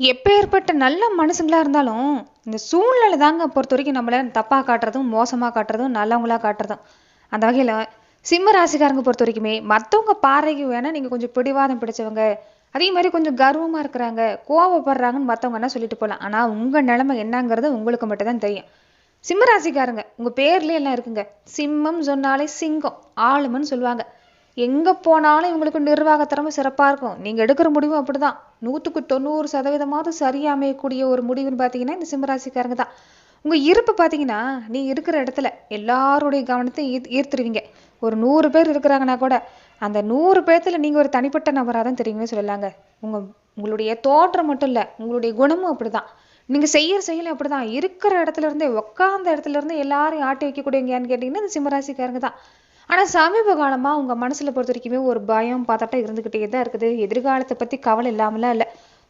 எப்பேற்பட்ட நல்ல மனுஷங்களா இருந்தாலும் இந்த சூழ்நிலை தாங்க பொறுத்த வரைக்கும் நம்மளை தப்பாக காட்டுறதும் மோசமாக காட்டுறதும் நல்லவங்களா காட்டுறதும். அந்த வகையில் சிம்ம ராசிக்காரங்க பொறுத்த வரைக்குமே மற்றவங்க பாறைக்கு வேணால் நீங்கள் கொஞ்சம் பிடிவாதம் பிடிச்சவங்க அதே மாதிரி கொஞ்சம் கர்வமாக இருக்கிறாங்க கோவப்படுறாங்கன்னு மற்றவங்க என்ன சொல்லிட்டு போகலாம் ஆனால் உங்கள் நிலைமை என்னங்கிறது உங்களுக்கு மட்டும்தான் தெரியும். சிம்ம ராசிக்காரங்க உங்கள் பேர்லேயே எல்லாம் இருக்குங்க. சிம்மம் சொன்னாலே சிங்கம் ஆளுமன்னு சொல்லுவாங்க. எங்கே போனாலும் இவங்களுக்கு நிர்வாக திறமை சிறப்பாக இருக்கும். நீங்கள் எடுக்கிற முடிவும் அப்படிதான். நூற்றுக்கு தொண்ணூறு சதவீதமாவது சரியாக அமையக்கூடிய ஒரு முடிவுன்னு பார்த்தீங்கன்னா இந்த சிம்மராசிக்காரங்க தான். உங்கள் இருப்பு பார்த்தீங்கன்னா நீ இருக்கிற இடத்துல எல்லாருடைய கவனத்தை ஈர் ஈர்த்துருவீங்க. ஒரு நூறு பேர் இருக்கிறாங்கன்னா கூட அந்த நூறு பேர்த்துல நீங்கள் ஒரு தனிப்பட்ட நபராக தான் தெரியுங்கன்னு சொல்லலாங்க. உங்கள் உங்களுடைய தோற்றம் மட்டும் இல்லை உங்களுடைய குணமும் அப்படிதான். நீங்கள் செய்யற செயல் அப்படிதான். இருக்கிற இடத்துல இருந்தே உட்காந்த இடத்துல இருந்து எல்லாரையும் ஆட்டி வைக்கக்கூடியவங்கன்னு கேட்டிங்கன்னா இந்த சிம்மராசிக்காரங்க தான். ஆனா சமீப காலமா உங்கள் மனசுல பொறுத்த வரைக்குமே ஒரு பயம் பதட்டம் இருந்துக்கிட்டே தான் இருக்குது. எதிர்காலத்தை பத்தி கவலை இல்லாமலாம் இல்லை.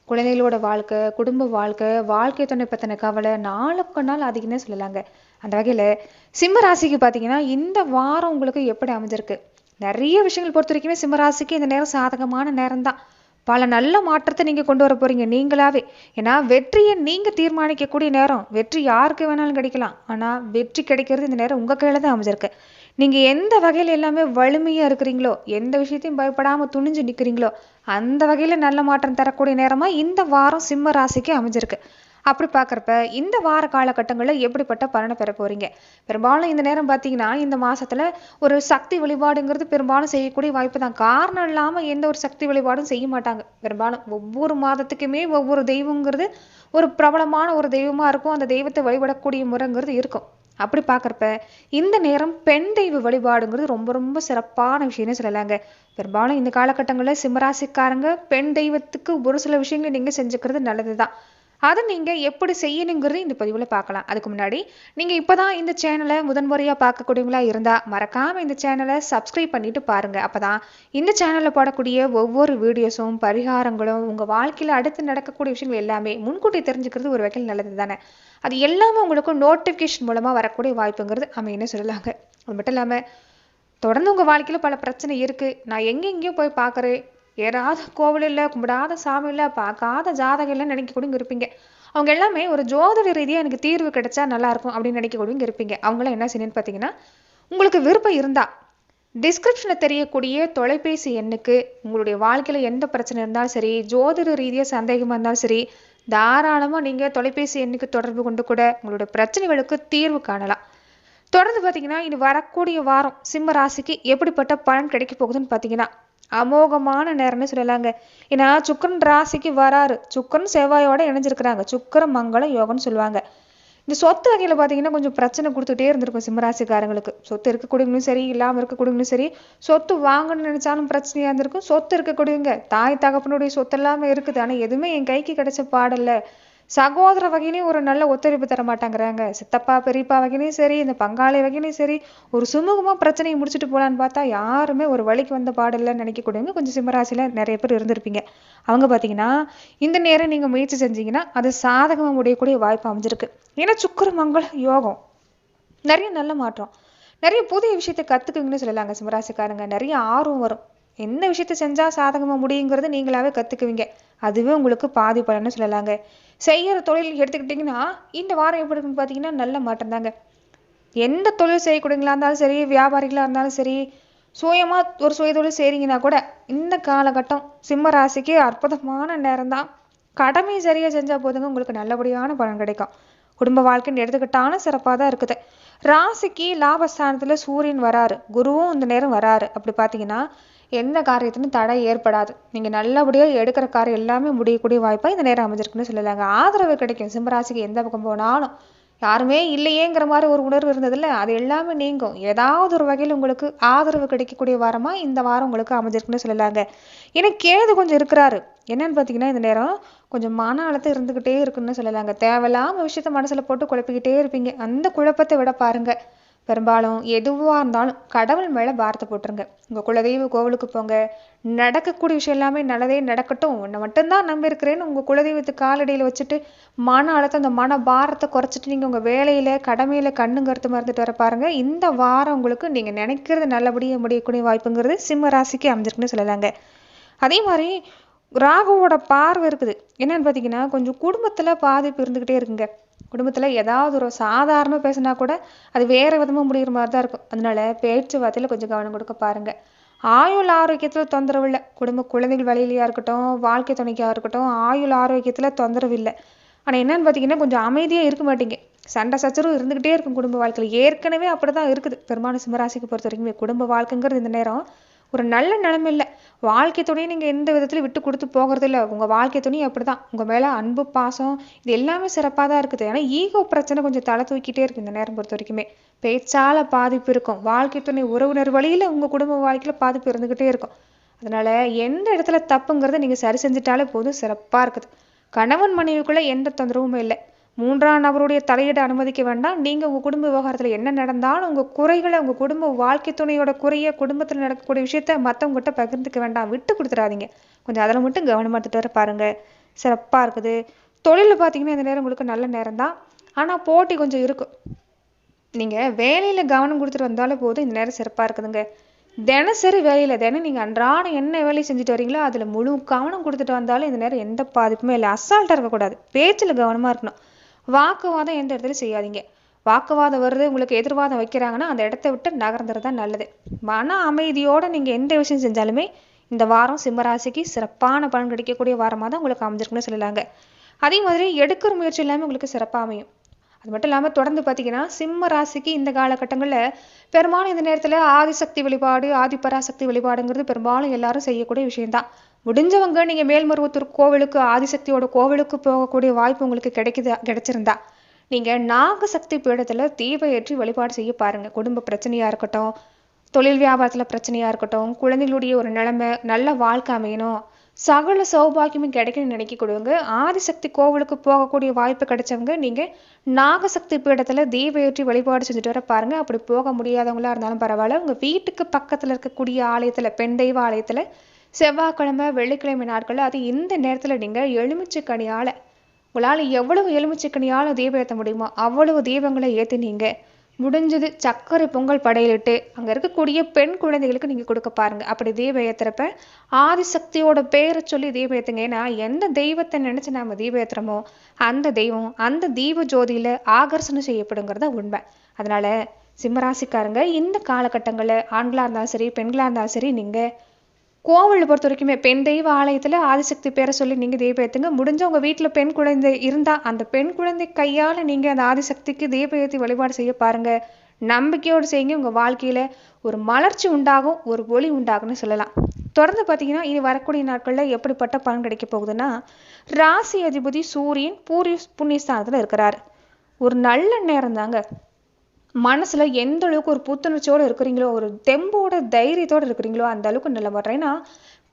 குழந்தைகளோட வாழ்க்கை குடும்ப வாழ்க்கை வாழ்க்கை துணை பற்றின கவலை நாளுக்கு நாள் அதிகம்னே சொல்லலாங்க. அந்த வகையில சிம்ம ராசிக்கு பார்த்தீங்கன்னா இந்த வாரம் உங்களுக்கு எப்படி அமைஞ்சிருக்கு? நிறைய விஷயங்கள் பொறுத்த வரைக்குமே சிம்ம ராசிக்கு இந்த நேரம் சாதகமான நேரம் தான் பல நல்ல மாற்றத்தை நீங்கள் கொண்டு வர போகிறீங்க நீங்களாவே. ஏன்னா வெற்றியை நீங்கள் தீர்மானிக்கக்கூடிய நேரம் வெற்றி யாருக்கு வேணாலும் கிடைக்கலாம். ஆனால் வெற்றி கிடைக்கிறது இந்த நேரம் உங்கள் கையில் தான் அமைஞ்சிருக்கு. நீங்கள் எந்த வகையில் எல்லாமே வலிமையாக இருக்கிறீங்களோ எந்த விஷயத்தையும் பயப்படாமல் துணிஞ்சு நிற்கிறீங்களோ அந்த வகையில் நல்ல மாற்றம் தரக்கூடிய நேரமாக இந்த வாரம் சிம்ம ராசிக்கு அமைஞ்சிருக்கு. அப்படி பார்க்குறப்ப இந்த வார காலகட்டங்களில் எப்படிப்பட்ட பலனை பெற போறீங்க? பெரும்பாலும் இந்த நேரம் பார்த்தீங்கன்னா இந்த மாசத்துல ஒரு சக்தி வழிபாடுங்கிறது பெரும்பாலும் செய்யக்கூடிய வாய்ப்பு தான் காரணம் இல்லாமல் எந்த ஒரு சக்தி வழிபாடும் செய்ய மாட்டாங்க. பெரும்பாலும் ஒவ்வொரு மாதத்துக்குமே ஒவ்வொரு தெய்வங்கிறது ஒரு பிரபலமான ஒரு தெய்வமா இருக்கும். அந்த தெய்வத்தை வழிபடக்கூடிய முறைங்கிறது இருக்கும். அப்படி பார்க்குறப்ப இந்த நேரம் பெண் தெய்வ வழிபாடுங்கிறது ரொம்ப ரொம்ப சிறப்பான விஷயம்னு சொல்லலாங்க. பெரும்பாலும் இந்த காலகட்டங்களில் சிம்மராசிக்காரங்க பெண் தெய்வத்துக்கு ஒரு சில விஷயங்களை நீங்கள் செஞ்சுக்கிறது நல்லது தான் அதை நீங்கள் எப்படி செய்யணுங்கிறது இந்த பதிவில் பார்க்கலாம். அதுக்கு முன்னாடி நீங்கள் இப்போ தான் இந்த சேனலை முதன்முறையாக பார்க்கக்கூடியவங்களா இருந்தால் மறக்காமல் இந்த சேனலை சப்ஸ்கிரைப் பண்ணிட்டு பாருங்கள் அப்போ தான் இந்த சேனலில் போடக்கூடிய ஒவ்வொரு வீடியோஸும் பரிகாரங்களும் உங்கள் வாழ்க்கையில் அடுத்து நடக்கக்கூடிய விஷயங்கள் எல்லாமே முன்கூட்டி தெரிஞ்சுக்கிறது ஒரு வகையில் நல்லது தானே? அது எல்லாமே உங்களுக்கு நோட்டிஃபிகேஷன் மூலமாக வரக்கூடிய வாய்ப்புங்கிறது அமையன்னு சொல்லலாங்க. அது மட்டும் இல்லாமல் தொடர்ந்து உங்கள் வாழ்க்கையில் பல பிரச்சனை இருக்குது நான் எங்கெங்கேயோ போய் பார்க்குறேன். ஏறாத கோவில் இல்லை கும்பிடாத சாமி இல்லை பார்க்காத ஜாதகம் இல்லைன்னு நினைக்கக்கூடியவங்க இருப்பீங்க. அவங்க எல்லாமே ஒரு ஜோதிட ரீதியாக எனக்கு தீர்வு கிடைச்சா நல்லா இருக்கும் அப்படின்னு நினைக்கக்கூடியவங்க இருப்பீங்க. அவங்களாம் என்ன செய்யணும்னு பார்த்தீங்கன்னா உங்களுக்கு விருப்பம் இருந்தால் டிஸ்கிரிப்ஷனில் தெரியக்கூடிய தொலைபேசி எண்ணுக்கு உங்களுடைய வாழ்க்கையில் எந்த பிரச்சனை இருந்தாலும் சரி ஜோதிட ரீதியாக சந்தேகமாக இருந்தாலும் சரி தாராளமாக நீங்கள் தொலைபேசி எண்ணுக்கு தொடர்பு கொண்டு கூட உங்களுடைய பிரச்சனைகளுக்கு தீர்வு காணலாம். தொடர்ந்து பார்த்தீங்கன்னா இனி வரக்கூடிய வாரம் சிம்ம ராசிக்கு எப்படிப்பட்ட பலன் கிடைக்க போகுதுன்னு பார்த்தீங்கன்னா அமோகமான நேரம்னு சொல்லலாங்க. ஏன்னா சுக்கரன் ராசிக்கு வராரு. சுக்கரன் செவ்வாயோட இணைஞ்சிருக்கிறாங்க. சுக்கர மங்கள யோகம்னு சொல்லுவாங்க. இந்த சொத்து வகையில் பார்த்தீங்கன்னா கொஞ்சம் பிரச்சனை கொடுத்துட்டே இருந்திருக்கும் சிம்மராசிக்காரங்களுக்கு. சொத்து இருக்கக்கூடியவங்களும் சரி இல்லாமல் இருக்கக்கூடியவங்களும் சரி சொத்து வாங்கணும்னு நினைச்சாலும் பிரச்சனையாக இருந்திருக்கும். சொத்து இருக்கக்கூடியவங்க தாய் தகப்பனுடைய சொத்து எல்லாமே இருக்குது. ஆனால் எதுவுமே என் கைக்கு கிடைச்ச பாடல்ல. சகோதர வகையிலையும் ஒரு நல்ல ஒத்துழைப்பு தர மாட்டாங்கிறாங்க. சித்தப்பா பெரியப்பா வகையிலையும் சரி இந்த பங்காளி வகையிலையும் சரி ஒரு சுமூகமாக பிரச்சனையை முடிச்சுட்டு போகலான்னு பார்த்தா யாருமே ஒரு வழிக்கு வந்த பாடல்ல நினைக்கக்கூடியவங்க கொஞ்சம் சிம்மராசியில் நிறைய பேர் இருந்திருப்பீங்க. அவங்க பார்த்தீங்கன்னா இந்த நேரம் நீங்கள் முயற்சி செஞ்சீங்கன்னா அது சாதகமாக முடியக்கூடிய வாய்ப்பு அமைஞ்சிருக்கு. ஏன்னா சுக்கர மங்கள யோகம் நிறைய நல்ல மாற்றம். நிறைய புதிய விஷயத்தை கற்றுக்குங்கன்னு சொல்லலாங்க சிம்மராசிக்காரங்க. நிறைய ஆர்வம் வரும். என்ன விஷயத்த செஞ்சால் சாதகமாக முடியுங்கிறது நீங்களாவே கற்றுக்குவீங்க அதுவே உங்களுக்கு பாதி பலன்னு சொல்லலாங்க. செய்கிற தொழில் எடுத்துக்கிட்டிங்கன்னா இந்த வாரம் எப்படி இருக்குன்னு பார்த்தீங்கன்னா நல்ல மாற்றம் தாங்க எந்த தொழில் செய்யக்கூடியங்களா இருந்தாலும் சரி வியாபாரிகளாக இருந்தாலும் சரி சுயமாக ஒரு சுய தொழில் செய்கிறீங்கன்னா கூட இந்த காலகட்டம் சிம்ம ராசிக்கு அற்புதமான நேரம் தான் கடமை சரியாக செஞ்சால் போதுங்க உங்களுக்கு நல்லபடியான பலன் கிடைக்கும். குடும்ப வாழ்க்கைன்னு எடுத்துக்கிட்டாலும் சிறப்பாக தான் இருக்குது. ராசிக்கு லாபஸ்தானத்தில் சூரியன் வராரு. குருவும் இந்த நேரம் வராரு. அப்படி பார்த்தீங்கன்னா எந்த காரியத்திலும் தடை ஏற்படாது. நீங்கள் நல்லபடியாக எடுக்கிற காரியம் எல்லாமே முடியக்கூடிய வாய்ப்பாக இந்த நேரம் அமைஞ்சிருக்குன்னு சொல்லலாங்க. ஆதரவு கிடைக்கும். சிம்மராசிக்கு எந்த பக்கம் போனாலும். யாருமே இல்லையேங்கிற மாதிரி ஒரு உணர்வு இருந்ததில்ல. அது எல்லாமே நீங்கும். ஏதாவது ஒரு வகையில் உங்களுக்கு ஆதரவு கிடைக்கக்கூடிய வாரமாக இந்த வாரம் உங்களுக்கு அமைஞ்சிருக்குன்னு சொல்லலாங்க. ஏன்னா கேது கொஞ்சம் இருக்கிறாரு. என்னன்னு பார்த்தீங்கன்னா இந்த நேரம் கொஞ்சம் மன அழுத்தம் இருந்துக்கிட்டே இருக்குன்னு சொல்லலாங்க. தேவையில்லாம விஷயத்த மனசில் போட்டு குழப்பிக்கிட்டே இருப்பீங்க. அந்த குழப்பத்தை விட பாருங்கள் பெரும்பாலும் எதுவாக இருந்தாலும் கடவுள் மேலே பாரத்தை போட்டுருங்க. உங்கள் குலதெய்வ கோவிலுக்கு போங்க. நடக்கக்கூடிய விஷயம் எல்லாமே நல்லதே நடக்கட்டும். உன்னை மட்டும்தான் நம்பியிருக்கிறேன்னு உங்கள் குலதெய்வத்துக்கு காலடியில் வச்சுட்டு மன அழுத்தம் அந்த மன பாரத்தை குறைச்சிட்டு நீங்கள் உங்கள் வேலையில் கடமையில் கண்ணு கருத்து மறந்துட்டு வர பாருங்க. இந்த வாரம் உங்களுக்கு நீங்கள் நினைக்கிறது நல்லபடியாக முடியக்கூடிய வாய்ப்புங்கிறது சிம்ம ராசிக்கு அமைஞ்சிருக்குன்னு சொல்லலாங்க. அதே மாதிரி ராகுவோட பார்வை இருக்குது. என்னன்னு பார்த்தீங்கன்னா கொஞ்சம் குடும்பத்தில் பாதிப்பு இருந்துக்கிட்டே இருக்குங்க. குடும்பத்தில் ஏதாவது ஒரு சாதாரணமாக பேசினா கூட அது வேறு விதமாக முடிகிற மாதிரி தான் இருக்கும். அதனால பேச்சுவார்த்தையில் கொஞ்சம் கவனம் கொடுக்க பாருங்கள் ஆயுள் ஆரோக்கியத்தில் தொந்தரவு இல்லை. குடும்ப குழந்தைகள் வழியிலையாக இருக்கட்டும் வாழ்க்கை துணைக்காக இருக்கட்டும் ஆயுள் ஆரோக்கியத்தில் தொந்தரவு இல்லை. ஆனால் என்னென்னு பார்த்தீங்கன்னா கொஞ்சம் அமைதியாக இருக்க மாட்டீங்க. சண்டை சச்சரவு இருந்துக்கிட்டே இருக்கும் குடும்ப வாழ்க்கையில். ஏற்கனவே அப்படி தான் இருக்குது. பெரும்பாலும் சிம்மராசிக்கு பொறுத்த வரைக்கும் குடும்ப வாழ்க்கைங்கிறது இந்த நேரம் ஒரு நல்ல நிலைமை இல்லை. வாழ்க்கை துணையை நீங்கள் எந்த விதத்துலையும் விட்டு கொடுத்து போகிறது இல்லை. உங்கள் வாழ்க்கை துணி அப்படி தான் உங்கள் மேலே அன்பு பாசம் இது எல்லாமே சிறப்பாக தான் இருக்குது. ஏன்னா ஈகோ பிரச்சனை கொஞ்சம் தலை தூக்கிட்டே இருக்கு இந்த நேரம் பொறுத்த வரைக்குமே. பேச்சால் பாதிப்பு இருக்கும். வாழ்க்கை துணை உறவினர் வழியில் உங்கள் குடும்ப வாழ்க்கையில் பாதிப்பு இருந்துக்கிட்டே இருக்கும். அதனால் எந்த இடத்துல தப்புங்கிறத நீங்கள் சரி செஞ்சுட்டாலே போதும். சிறப்பாக இருக்குது. கணவன் மனைவிக்குள்ளே எந்த தொந்தரவுமே இல்லை. மூன்றாம் நபருடைய தலையீடு அனுமதிக்க வேண்டாம். நீங்கள் உங்கள் குடும்ப விவகாரத்தில் என்ன நடந்தாலும் உங்கள் குறைகளை உங்கள் குடும்ப வாழ்க்கை துணையோட குறைய குடும்பத்தில் நடக்கக்கூடிய விஷயத்த மற்றவங்ககிட்ட பகிர்ந்துக்க வேண்டாம். விட்டு கொடுத்துடாதீங்க. கொஞ்சம் அதில் மட்டும் கவனமாக எடுத்துட்டு வர பாருங்க. சிறப்பாக இருக்குது. தொழிலில் பார்த்தீங்கன்னா இந்த நேரம் உங்களுக்கு நல்ல நேரம் தான் ஆனால் போட்டி கொஞ்சம் இருக்கும் நீங்கள் வேலையில் கவனம் கொடுத்துட்டு வந்தாலே போதும். இந்த நேரம் சிறப்பாக இருக்குதுங்க. தினசரி வேலையில் தினம் நீங்கள் அன்றாடம் என்ன வேலையை செஞ்சுட்டு வரீங்களோ அதில் முழு கவனம் கொடுத்துட்டு வந்தாலும் இந்த நேரம் எந்த பாதிப்புமே இல்லை. அசால்ட்டாக இருக்கக்கூடாது. பேச்சில் கவனமாக இருக்கணும். வாக்குவாதம் எந்த இடத்துலையும் செய்யாதீங்க. வாக்குவாதம் வருது உங்களுக்கு எதிர்வாதம் வைக்கிறாங்கன்னா அந்த இடத்த விட்டு நகர்ந்துறது தான் நல்லது. மன அமைதியோடு நீங்கள் எந்த விஷயம் செஞ்சாலுமே இந்த வாரம் சிம்மராசிக்கு சிறப்பான பலன் கிடைக்கக்கூடிய வாரமாக தான் உங்களுக்கு அமைஞ்சிருக்குன்னு சொல்லலாங்க. அதே மாதிரி எடுக்கிற முயற்சி எல்லாமே உங்களுக்கு சிறப்பாக அமையும். அது மட்டும் இல்லாமல் தொடர்ந்து பார்த்தீங்கன்னா சிம்ம ராசிக்கு இந்த காலகட்டங்களில் பெரும்பாலும் இந்த நேரத்தில் ஆதிசக்தி வழிபாடு ஆதிபராசக்தி வழிபாடுங்கிறது பெரும்பாலும் எல்லாரும் செய்யக்கூடிய விஷயம்தான். முடிஞ்சவங்க நீங்கள் மேல்மருவத்தூர் கோவிலுக்கு ஆதிசக்தியோட கோவிலுக்கு போகக்கூடிய வாய்ப்பு உங்களுக்கு கிடைக்குது கிடைச்சிருந்தா நீங்கள் நாகசக்தி பீடத்தில் தீப ஏற்றி வழிபாடு செய்ய பாருங்க. குடும்ப பிரச்சனையாக இருக்கட்டும் தொழில் வியாபாரத்தில் பிரச்சனையாக இருக்கட்டும் குழந்தைகளுடைய ஒரு நிலைமை நல்ல வாழ்க்கை அமையணும் சகல சௌபாகியமும் கிடைக்கணும்னு நினைக்க கொடுங்க ஆதிசக்தி கோவிலுக்கு போகக்கூடிய வாய்ப்பு கிடைச்சவங்க நீங்கள் நாகசக்தி பீடத்தில் தீப ஏற்றி வழிபாடு செஞ்சுட்டு வர பாருங்க. அப்படி போக முடியாதவங்களா இருந்தாலும் பரவாயில்ல. உங்கள் வீட்டுக்கு பக்கத்தில் இருக்கக்கூடிய ஆலயத்தில் பெண் தெய்வ ஆலயத்தில் செவ்வாய்க்கிழமை வெள்ளிக்கிழமை நாட்களில் அது இந்த நேரத்தில் நீங்கள் எலுமிச்சைக்கனியால் உங்களால் எவ்வளவு எலுமிச்சைக்கனியால் தீபம் ஏற்ற முடியுமோ அவ்வளவு தீபங்களை ஏற்றினீங்க முடிஞ்சது சர்க்கரை பொங்கல் படையலிட்டு அங்கே இருக்கக்கூடிய பெண் குழந்தைகளுக்கு நீங்கள் கொடுக்க பாருங்கள் அப்படி தீபம் ஏற்றுறப்ப ஆதிசக்தியோட பேரை சொல்லி தீபம் ஏற்றுங்க ஏன்னா எந்த தெய்வத்தை நினச்சி நாம் தீபம் ஏற்றுறோமோ அந்த தெய்வம் அந்த தீப ஜோதியில் ஆகர்ஷணம் செய்யப்படுங்கிறத உண்மை. அதனால் சிம்மராசிக்காரங்க இந்த காலகட்டங்களில் ஆண்களாக இருந்தாலும் சரி பெண்களாக இருந்தாலும் சரி நீங்கள் கோவிலை பொறுத்த வரைக்குமே பெண் தெய்வ ஆலயத்தில் ஆதிசக்தி பேரை சொல்லி நீங்கள் தீபம் ஏற்றுங்க முடிஞ்ச உங்கள் வீட்டில் பெண் குழந்தை இருந்தால் அந்த பெண் குழந்தை கையால் நீங்கள் அந்த ஆதிசக்திக்கு தீபம் ஏற்றி வழிபாடு செய்ய பாருங்க. நம்பிக்கையோடு செய்யுங்க. உங்கள் வாழ்க்கையில் ஒரு மலர்ச்சி உண்டாகும் ஒரு ஒளி உண்டாகும்னு சொல்லலாம். தொடர்ந்து பார்த்தீங்கன்னா இனி வரக்கூடிய நாட்களில் எப்படிப்பட்ட பலன் கிடைக்க போகுதுன்னா ராசி அதிபதி சூரியன் பூரிய புண்ணியஸ்தானத்தில் இருக்கிறார். ஒரு நல்ல நேரம் தாங்க. மனசுல எந்த அளவுக்கு ஒரு புத்துணர்ச்சியோடு இருக்கிறீங்களோ ஒரு தெம்போட தைரியத்தோட இருக்கிறீங்களோ அந்த அளவுக்கு நல்ல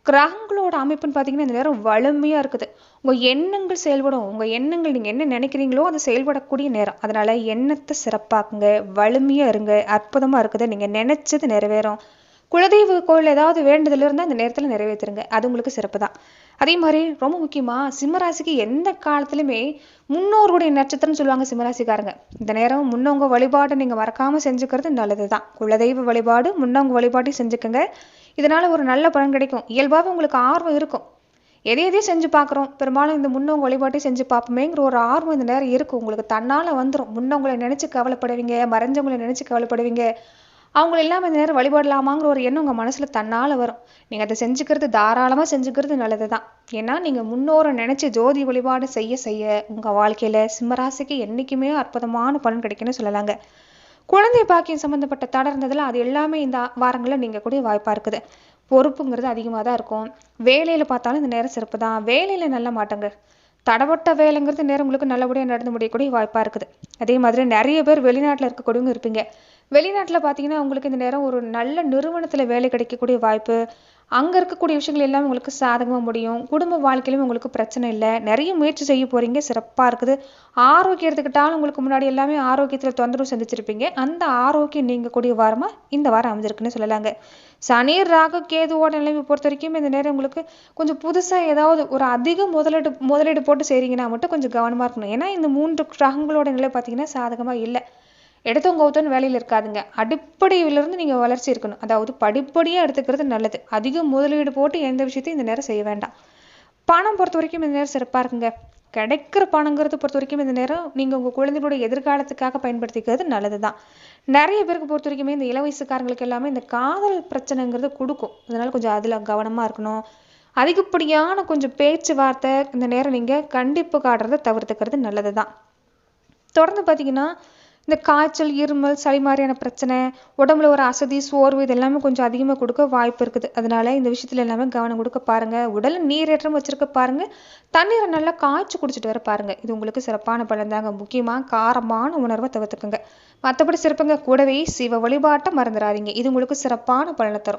கிரகங்களோட அமைப்புன்னு பார்த்தீங்கன்னா இந்த நேரம் வலிமையாக இருக்குது. உங்கள் எண்ணங்கள் செயல்படும். உங்கள் எண்ணங்கள் நீங்க என்ன நினைக்கிறீங்களோ அது செயல்படக்கூடிய நேரம். அதனால எண்ணத்தை சிறப்பாக்குங்க. வலிமையா இருங்க. அற்புதமாக இருக்குது. நீங்கள் நினைச்சது நிறைவேறும். குலதெய்வ கோயில் ஏதாவது வேண்டுதல் இருந்தால் இந்த நேரத்தில் நிறைவேற்றுருங்க அது உங்களுக்கு சிறப்பு தான் அதே மாதிரி ரொம்ப முக்கியமாக சிம்மராசிக்கு எந்த காலத்துலையுமே முன்னோர்களுடைய நட்சத்திரம்னு சொல்லுவாங்க சிம்மராசிக்காரங்க. இந்த நேரம் முன்னவங்க வழிபாட்டை நீங்கள் மறக்காமல் செஞ்சுக்கிறது நல்லது தான் குலதெய்வ வழிபாடு முன்னவங்க வழிபாட்டையும் செஞ்சுக்கோங்க. இதனால் ஒரு நல்ல பலன் கிடைக்கும். இயல்பாகவே உங்களுக்கு ஆர்வம் இருக்கும். எதை எதையும் செஞ்சு பார்க்குறோம். பெரும்பாலும் இந்த முன்னவங்க வழிபாட்டையும் செஞ்சு பார்ப்போமேங்கிற ஒரு ஆர்வம் இந்த நேரம் இருக்கும். உங்களுக்கு தன்னால் வந்துடும் முன்னவங்களை நினச்சி கவலைப்படுவீங்க மறைஞ்சவங்களை நினச்சி கவலைப்படுவீங்க. அவங்கள எல்லாம் இந்த நேரம் வழிபடலாமாங்கிற ஒரு எண்ணம் உங்கள் மனசில் தன்னால் வரும். நீங்கள் அதை செஞ்சுக்கிறது தாராளமாக செஞ்சுக்கிறது நல்லது தான் ஏன்னா நீங்கள் முன்னோரை நினச்சி ஜோதி வழிபாடு செய்ய செய்ய உங்கள் வாழ்க்கையில் சிம்மராசிக்கு என்றைக்குமே அற்புதமான பலன் கிடைக்கும்னு சொல்லலாங்க. குழந்தை பாக்கியம் சம்மந்தப்பட்ட தடை இருந்ததில் அது எல்லாமே இந்த வாரங்களில் நீங்கள் கூடிய வாய்ப்பாக இருக்குது. பொறுப்புங்கிறது அதிகமாக தான் இருக்கும். வேலையில் பார்த்தாலும் இந்த நேரம் சிறப்பு தான் வேலையில் நல்ல மாட்டங்க தடப்பட்ட வேலைங்கிறது நேரம் உங்களுக்கு நல்லபடியாக நடந்து முடியக்கூடிய வாய்ப்பாக இருக்குது. அதே மாதிரி நிறைய பேர் வெளிநாட்டில் இருக்கக்கூடியவங்க இருப்பீங்க. வெளிநாட்டில் பார்த்தீங்கன்னா உங்களுக்கு இந்த நேரம் ஒரு நல்ல நிறுவனத்தில் வேலை கிடைக்கக்கூடிய வாய்ப்பு அங்கே இருக்கக்கூடிய விஷயங்கள் எல்லாமே உங்களுக்கு சாதகமாக முடியும். குடும்ப வாழ்க்கையிலும் உங்களுக்கு பிரச்சனை இல்லை. நிறைய முயற்சி செய்ய போகிறீங்க சிறப்பாக இருக்குது. ஆரோக்கியம் எடுத்துக்கிட்டாலும் உங்களுக்கு முன்னாடி எல்லாமே ஆரோக்கியத்தில் தொந்தரவு சந்திச்சிருப்பீங்க அந்த ஆரோக்கியம் நீங்கக்கூடிய வாரமாக இந்த வாரம் அமைஞ்சிருக்குன்னு சொல்லலாங்க. சனி ராகு கேதுவோட நிலைமை பொறுத்த வரைக்கும் இந்த நேரம் உங்களுக்கு கொஞ்சம் புதுசாக ஏதாவது ஒரு அதிக முதலீடு முதலீடு போட்டு செய்கிறீங்கன்னா மட்டும் கொஞ்சம் கவனமாக இருக்கணும். ஏன்னா இந்த மூன்று கிரகங்களோட நிலை பார்த்தீங்கன்னா சாதகமாக இல்லை. எடுத்தவங்க ஒருத்தன் வேலையில் இருக்காதுங்க. அடிப்படையிலிருந்து நீங்கள் வளர்ச்சி இருக்கணும். அதாவது படிப்படியாக எடுத்துக்கிறது நல்லது. அதிக முதலீடு போட்டு எந்த விஷயத்தையும் இந்த நேரம் செய்ய வேண்டாம். பணம் பொறுத்த வரைக்கும் இந்த நேரம் சிறப்பாக இருக்குங்க. கிடைக்கிற பணங்கிறது பொறுத்த வரைக்கும் இந்த நேரம் நீங்கள் உங்கள் குழந்தைகளுடைய எதிர்காலத்துக்காக பயன்படுத்திக்கிறது நல்லது தான் நிறைய பேருக்கு பொறுத்த வரைக்குமே இந்த இள வயசுக்காரங்களுக்கு எல்லாமே இந்த காதல் பிரச்சனைங்கிறது கொடுக்கும். அதனால கொஞ்சம் அதில் கவனமாக இருக்கணும். அதிகப்படியான கொஞ்சம் பேச்சுவார்த்தை இந்த நேரம் நீங்கள் கண்டிப்பு காட்டுறதை தவிர்த்துக்கிறது நல்லது தான் தொடர்ந்து பார்த்தீங்கன்னா இந்த காய்ச்சல் இருமல் சளி மாதிரியான பிரச்சனை உடம்புல ஒரு அசதி சோர்வு இது எல்லாமே கொஞ்சம் அதிகமாக கொடுக்க வாய்ப்பு இருக்குது. அதனால இந்த விஷயத்துல எல்லாமே கவனம் கொடுக்க பாருங்க. உடல் நீரேற்றம் வச்சிருக்க பாருங்க. தண்ணீரை நல்லா காய்ச்சி குடிச்சிட்டு வர பாருங்க. இது உங்களுக்கு சிறப்பான பலன் தாங்க. முக்கியமாக காரமான உணர்வை தவிர்த்துக்குங்க. மற்றபடி சிறப்புங்க. கூடவே சிவ வழிபாட்டை மறந்துடாதீங்க. இது உங்களுக்கு சிறப்பான பலனை தரும்.